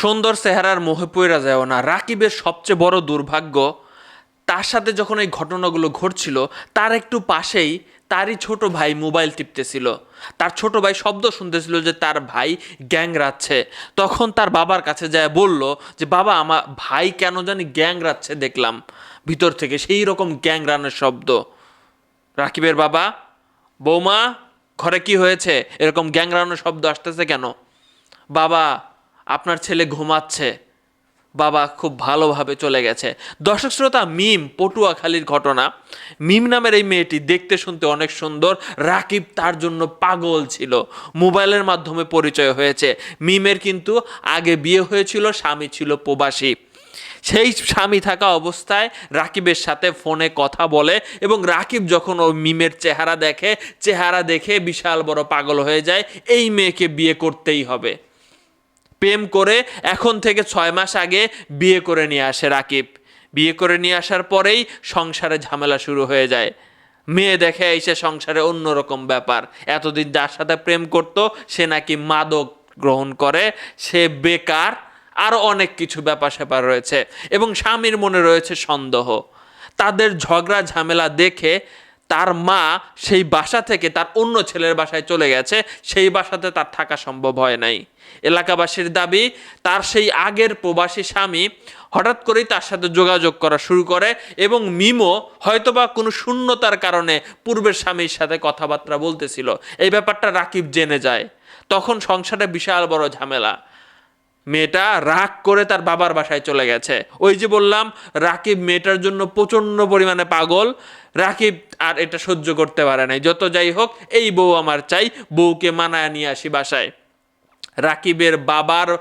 সুন্দর চেহারার মোহে পইরা যায় না। রাকিবের সবচেয়ে বড় দুর্ভাগ্য, তার সাথে যখন এই ঘটনাগুলো ঘটছিল, তার একটু পাশেই তারই ছোট ভাই মোবাইল টিপতেছিল। তার ছোট ভাই শব্দ শুনতেছিল যে তার ভাই গ্যাং রাচ্ছে তখন তার বাবার কাছে যায় বলল যে, বাবা, আমার ভাই কেন জানি গ্যাং রাচ্ছে দেখলাম। ভিতর থেকে সেই রকম গ্যাং রানের শব্দ। রাকিবের বাবা, বৌমা, ঘরে কি হয়েছে? এরকম গ্যাং রানের শব্দ আসতেছে কেন? বাবা আপনার ছেলে ঘুমাচ্ছে, বাবা খুব ভালোভাবে চলে গেছে। দর্শক শ্রোতা, মিম পটুয়াখালীর ঘটনা। মিম নামের এই মেয়েটি দেখতে শুনতে অনেক সুন্দর। রাকিব তার জন্য পাগল ছিল। মোবাইলের মাধ্যমে পরিচয় হয়েছে। মিমের কিন্তু আগে বিয়ে হয়েছিল, স্বামী ছিল প্রবাসী। সেই স্বামী থাকা অবস্থায় রাকিবের সাথে ফোনে কথা বলে এবং রাকিব যখন ওই মিমের চেহারা দেখে চেহারা দেখে বিশাল বড় পাগল হয়ে যায়। এই মেয়েকে বিয়ে করতেই হবে। প্রেম করে এখন থেকে ছয় মাস আগে বিয়ে করে নিয়ে আসে রাকিব। বিয়ে করে নিয়ে আসার পরেই সংসারে ঝামেলা শুরু হয়ে যায়। মেয়ে দেখে এসে সংসারে অন্যরকম ব্যাপার। এতদিন যার সাথে প্রেম করতো, সে নাকি মাদক গ্রহণ করে, সে বেকার আরও অনেক কিছু ব্যাপার স্যাপার রয়েছে এবং স্বামীর মনে রয়েছে সন্দেহ। তাদের ঝগড়া ঝামেলা দেখে তার মা সেই বাসা থেকে তার অন্য ছেলের বাসায় চলে গেছে, সেই বাসাতে তার থাকা সম্ভব হয় নাই। এলাকাবাসীর দাবি, তার সেই আগের প্রবাসী স্বামী হঠাৎ করেই তার সাথে যোগাযোগ করা শুরু করে এবং মিমো হয়তোবা কোনো শূন্যতার কারণে পূর্বের স্বামীর সাথে কথাবার্তা বলতেছিল। এই ব্যাপারটা রাকিব জেনে যায়। তখন সংসারে বিশাল বড় ঝামেলা। মেয়েটা রাগ করে তার বাবার বাসায় চলে গেছে। ওই যে বললাম, রাকিব মেয়েটার জন্য প্রচণ্ড পরিমাণে পাগল। রাকিব আর এটা সহ্য করতে পারে নাই। যত যাই হোক, এই বউ আমার চাই, বউকে মানায় নিয়ে আসি বাসায়। রাকিবের বাবার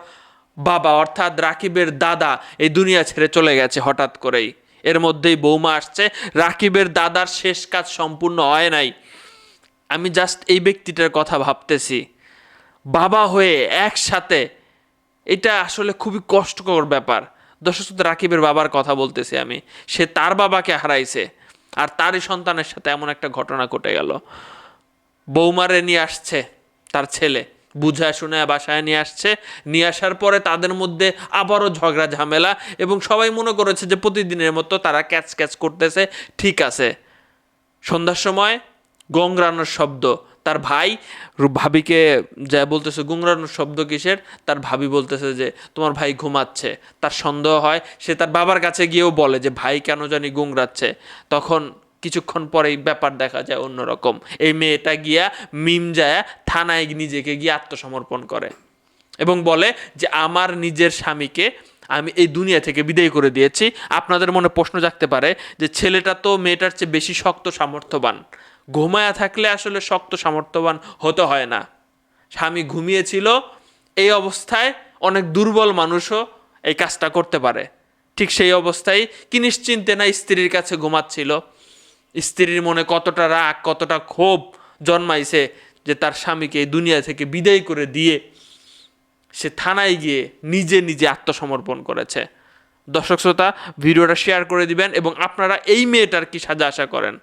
বাবা, অর্থাৎ রাকিবের দাদা, এই দুনিয়া ছেড়ে চলে গেছে হঠাৎ করেই। এর মধ্যেই বৌমা আসছে। রাকিবের দাদার শেষ কাজ সম্পূর্ণ হয় নাই। আমি জাস্ট এই ব্যক্তিটার কথা ভাবতেছি। বাবা হয়ে একসাথে এটা আসলে খুবই কষ্টকর ব্যাপার। দর্শক রাকিবের বাবার কথা বলতেছি আমি। সে তার বাবাকে হারাইছে, আর তারই সন্তানের সাথে এমন একটা ঘটনা ঘটে গেল। বৌমারে নিয়ে আসছে তার ছেলে বুঝা শুনে বাসায় নিয়ে আসছে। নিয়ে আসার পরে তাদের মধ্যে আবারও ঝগড়া, ঝামেলা এবং সবাই মনে করেছে যে প্রতিদিনের মতো তারা ক্যাচ ক্যাচ করতেছে। ঠিক আছে। সন্ধ্যার সময় গংরানোর শব্দ তার ভাই ভাবিকে যা বলতেছে গুংরানোর শব্দ কিসের? তার ভাবি বলতেছে যে, তোমার ভাই ঘুমাচ্ছে। তার সন্দেহ হয়, সে তার বাবার কাছে গিয়েও বলে যে, ভাই কেন জানি গুংরাচ্ছে তখন কিছুক্ষণ পরেই ব্যাপার দেখা যায় অন্যরকম। এই মেয়েটা গিয়া মিম যায়, থানায় নিজেকে গিয়ে আত্মসমর্পণ করে এবং বলে যে, আমার নিজের স্বামীকে আমি এই দুনিয়া থেকে বিদায় করে দিয়েছি। আপনাদের মনে প্রশ্ন জাগতে পারে যে, ছেলেটা তো মেয়েটার চেয়ে বেশি শক্ত, সামর্থ্যবান। ঘুমায়া থাকলে আসলে শক্ত সামর্থ্যবান হতে হয় না। স্বামী ঘুমিয়েছিল, এই অবস্থায় অনেক দুর্বল মানুষও এই কাজটা করতে পারে। ঠিক সেই অবস্থায় কি নিশ্চিন্তে না স্ত্রীর কাছে ঘুমাচ্ছিল। স্ত্রীর মনে কতটা রাগ, কতটা ক্ষোভ জন্মাইছে যে তার স্বামীকে এই দুনিয়া থেকে বিদায় করে দিয়ে সে থানায় গিয়ে নিজে নিজে আত্মসমর্পণ করেছে। দর্শক শ্রোতা, ভিডিওটা শেয়ার করে দিবেন এবং আপনারা এই মেয়েটার কি সাজা আশা করেন?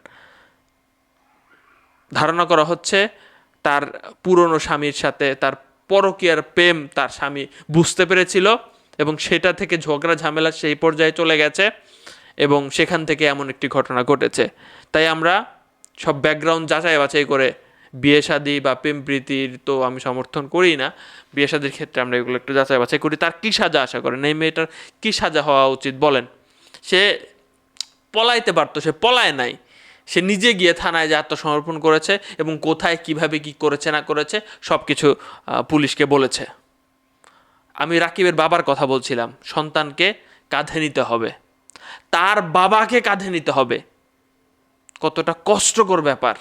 ধারণা করা হচ্ছে তার পুরনো স্বামীর সাথে তার পরকীয়ার প্রেম তার স্বামী বুঝতে পেরেছিল এবং সেটা থেকে ঝগড়া ঝামেলা সেই পর্যায়ে চলে গেছে এবং সেখান থেকে এমন একটি ঘটনা ঘটেছে। তাই আমরা সব ব্যাকগ্রাউন্ড যাচাই বাছাই করে বিয়ে শাদী বা প্রেম প্রীতির তো আমি সমর্থন করি না, বিয়ে শাদির ক্ষেত্রে আমরা এগুলো একটু যাচাই বাছাই করি। তার কী সাজা আশা করেন? এই মেয়েটার কী সাজা হওয়া উচিত বলেন? সে পলাইতে পারতো, সে পলায় নাই। সে নিজে গিয়ে থানায় যে আত্মসমর্পণ করেছে এবং কোথায়, কীভাবে, কি করেছে, না করেছে সব কিছু পুলিশকে বলেছে। আমি রাকিবের বাবার কথা বলছিলাম, সন্তানকে কাঁধে নিতে হবে। তার বাবাকে কাঁধে নিতে হবে। কতটা কষ্টকর ব্যাপার।